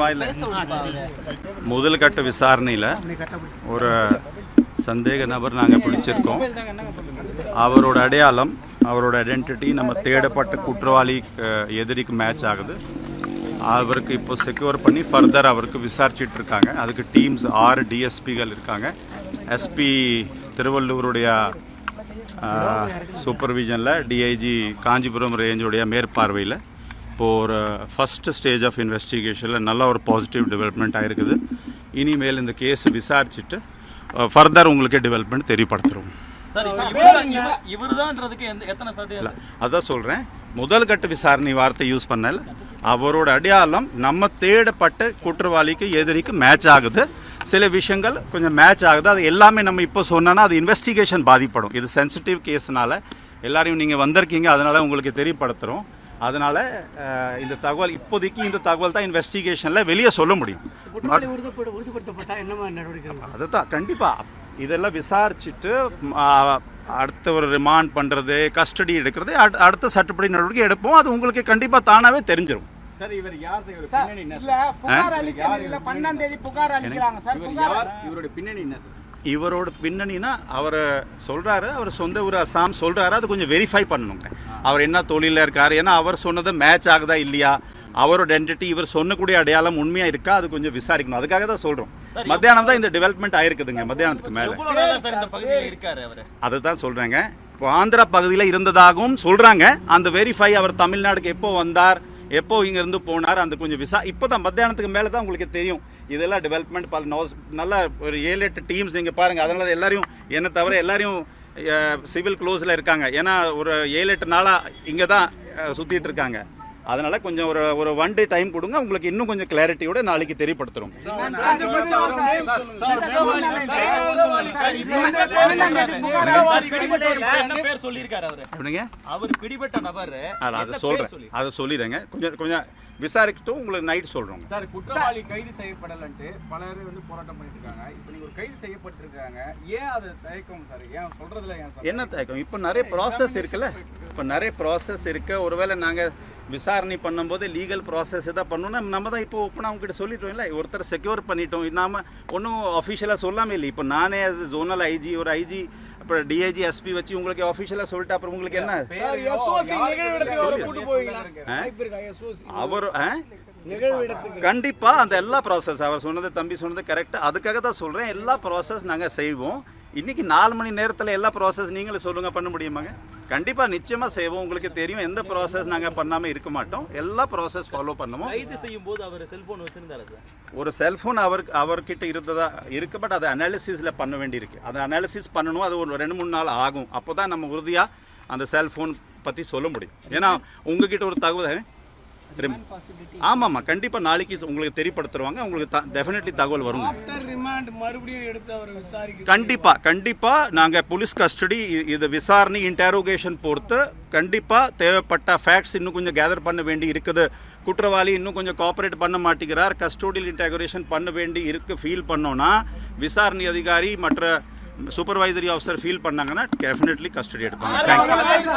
வாயில் முதல் கட்ட விசாரணையில் ஒரு சந்தேக நபர் நாங்கள் பிடிச்சிருக்கோம். அவரோட அடையாளம் அவரோட ஐடென்டிட்டி நம்ம தேடப்பட்ட குற்றவாளி எதிரிக்கு மேட்ச் ஆகுது. அவருக்கு இப்போ செக்யூர் பண்ணி ஃபர்தர் அவருக்கு விசாரிச்சிட்டு இருக்காங்க. அதுக்கு டீம்ஸ் ஆறு டிஎஸ்பிகள் இருக்காங்க. எஸ்பி திருவள்ளூருடைய சூப்பர்விஷனில் டிஐஜி காஞ்சிபுரம் ரேஞ்சுடைய மேற்பார்வையில் இப்போது ஒரு ஃபஸ்ட் ஸ்டேஜ் ஆஃப் இன்வெஸ்டிகேஷனில் நல்ல ஒரு பாசிட்டிவ் டெவலப்மெண்ட் ஆயிருக்குது. இனிமேல் இந்த கேஸ் விசாரிச்சுட்டு ஃபர்தர் உங்களுக்கு டெவலப்மெண்ட் தெரியப்படுத்துகிறோம் அதான் சொல்கிறேன் முதல் கட்ட விசாரணை வார்த்தை யூஸ் பண்ணல. அவரோட அடையாளம் நம்ம தேடப்பட்ட குற்றவாளிக்கு எதிரிக்கு மேட்ச் ஆகுது. சில விஷயங்கள் கொஞ்சம் மேட்ச் ஆகுது. அது எல்லாமே நம்ம இப்போ சொன்னோன்னா அது இன்வெஸ்டிகேஷன் பாதிப்படும். இது சென்சிட்டிவ் கேஸ்னால எல்லாரையும் நீங்கள் வந்திருக்கீங்க. அதனால உங்களுக்கு தெரியப்படுத்துகிறோம் அதனால இந்த தகவல் இப்போதைக்கு இந்த தகவல் தான் இன்வெஸ்டிகேஷனில் வெளியே சொல்ல முடியும். அதுதான் கண்டிப்பாக இதெல்லாம் விசாரிச்சுட்டு அடுத்த ஒரு ரிமாண்ட் பண்ணுறது கஸ்டடி எடுக்கிறது அடு- அடுத்த சட்டப்படி நடவடிக்கை எடுப்போம். அது உங்களுக்கு கண்டிப்பாக தானாகவே தெரிஞ்சிடும் சார் இவர் யார் சார்? இவர் சார், பின்னணி என்ன இல்ல புகார் அளிக்கல பன்னெண்டாம் தேதி புகார் அளிக்கிறாங்க சார். இவருடைய பின்னணி என்ன சார்? இவரோட பின்னணினா அவர் சொல்கிறாரு அவர் சொந்த ஊர் அசாம் சொல்கிறாரு அது கொஞ்சம் வெரிஃபை பண்ணணுங்க. அவர் என்ன தொழிலில் இருக்கார்? ஏன்னா அவர் சொன்னது மேட்ச் ஆகுதா இல்லையா? அவரோட ஐடென்டிட்டி இவர் சொன்னக்கூடிய அடையாளம் உண்மையாக இருக்கா? அது கொஞ்சம் விசாரிக்கணும். அதுக்காக தான் சொல்கிறோம் மத்தியானம் தான் இந்த டெவலப்மெண்ட் ஆயிருக்குதுங்க மத்தியானத்துக்கு மேலே. எவ்வளவு நாளா சார் இந்த பகுதியில் இருக்காரு அவரு? அதுதான் சொல்றேங்க. இப்போ ஆந்திரா பகுதியில் இருந்ததாகவும் சொல்றாங்க. அந்த வெரிஃபை அவர் தமிழ்நாடுக்கு எப்போ வந்தார்? எப்போ இங்கேருந்து போனார் அந்த கொஞ்சம் விசா இப்போ தான் மத்தியானத்துக்கு மேலே தான் உங்களுக்கு தெரியும். இதெல்லாம் டெவலப்மெண்ட் பல நோஸ் நல்ல ஒரு ஏழு எட்டு டீம்ஸ் நீங்கள் பாருங்கள் அதனால் எல்லாரையும் என்னை தவிர எல்லாரையும் சிவில் க்ளோஸில் இருக்காங்க. ஏன்னா ஒரு ஏழு எட்டு நாளாக இங்கே தான் சுற்றிட்டு இருக்காங்க. அதனால கொஞ்சம் ஒரு ஒரு ஒன் டே டைம் கொடுங்க. உங்களுக்கு இன்னும் கொஞ்சம் கிளாரிட்டியோட நாளைக்கு நபர் அதை சொல்கிறேன் அதை சொல்லிடுறேங்க. கொஞ்சம் கொஞ்சம் விசாரிக்கட்டும். உங்களுக்கு நைட் சொல்கிறோங்க சார் குற்றவாளி கைது செய்யப்படலன்ட்டு பலர் வந்து போராட்டம் பண்ணிட்டு இருக்காங்க இப்போ நீங்க ஒரு கைது செய்யப்பட்டிருக்காங்க. ஏன் அது தயக்கம் சார்? ஏன் சொல்றதுல ஏன் சார்? என்ன தயக்கம்? இப்போ நிறைய ப்ராசஸ் இருக்குல்ல. இப்போ நிறைய ப்ராசஸ் இருக்கு. ஒருவேளை நாங்கள் விசாரணை பண்ணும்போது லீகல் ப்ராசஸ் எதாவது பண்ணணும்னா நம்ம தான் இப்போ ஓப்பனாக அவங்ககிட்ட சொல்லிட்டோம் இல்லை ஒருத்தர் செக்யூர் பண்ணிட்டோம். நாம ஒன்றும் அஃபிஷியலாக சொல்லாமல் இல்லை. இப்போ நானே ஜோனல் ஐஜி ஒரு ஐஜி அப்புறம் டிஐஜி எஸ்பி வச்சு உங்களுக்கு அஃபிஷியலாக சொல்லிட்டு அப்புறம் உங்களுக்கு என்ன? அவரை சொல்லி கூட்டு இருக்கு. போவீங்களா? ஆ? வாய்ப்பு இருக்கா SOC? அவர் ஆ? நிகழ்விடத்துக்கு கண்டிப்பா அந்த எல்லா ப்ராசஸ் அவர் சொன்னது தம்பி சொன்னது கரெக்டாக அதுக்காக தான் சொல்கிறேன் எல்லா ப்ராசஸ் நாங்கள் செய்வோம் இன்னைக்கு நாலு மணி நேரத்தில் எல்லா ப்ராசஸ் நீங்களும் சொல்லுங்க பண்ண முடியுமாங்க கண்டிப்பாக நிச்சயமாக செய்வோம் உங்களுக்கு தெரியும் எந்த ப்ராசஸ் நாங்கள் பண்ணாமல் இருக்க மாட்டோம் எல்லா ப்ராசஸ் ஃபாலோ பண்ணுவோம் கைது செய்யும் போது அவர் செல்போன் வச்சிருந்தாரு சார் ஒரு செல்ஃபோன் அவர் அவர்கிட்ட இருந்ததா இருக்கு பட் அது அனாலிசிஸில் பண்ண வேண்டியிருக்கு அது அனாலிசிஸ் பண்ணணும் அது ஒரு ரெண்டு மூணு நாள் ஆகும் அப்போ தான் நம்ம உறுதியாக அந்த செல்ஃபோன் பற்றி சொல்ல முடியும் ஏன்னா உங்ககிட்ட ஒரு தகவல் ஆமாம்மா கண்டிப்பாக நாளைக்கு உங்களுக்கு தெரியப்படுத்துருவாங்க உங்களுக்கு டெஃபினெட்லி தகவல் வருங்க ஆஃப்டர் ரிமாண்ட் மறுபடியும் எடுத்து அவரை விசாரிக்க கண்டிப்பா கண்டிப்பா நாங்க போலீஸ் கஸ்டடி இது விசாரணை இன்டரோகேஷன் பொறுத்து கண்டிப்பா தேவைப்பட்ட ஃபேக்ட்ஸ் இன்னும் கொஞ்சம் கேதர் பண்ண வேண்டி இருக்குது. குற்றவாளி இன்னும் கொஞ்சம் கோஆபரேட் பண்ண மாட்டேங்கிறார். கஸ்டோடியல் இன்டரோகேஷன் பண்ண வேண்டி இருக்கு ஃபீல் பண்ணோம்னா விசாரணை அதிகாரி மற்ற சூப்பர்வைசரி ஆஃபீஸர் ஃபீல் பண்ணாங்கன்னா டெஃபினெட்லி கஸ்டடி எடுப்பாங்க.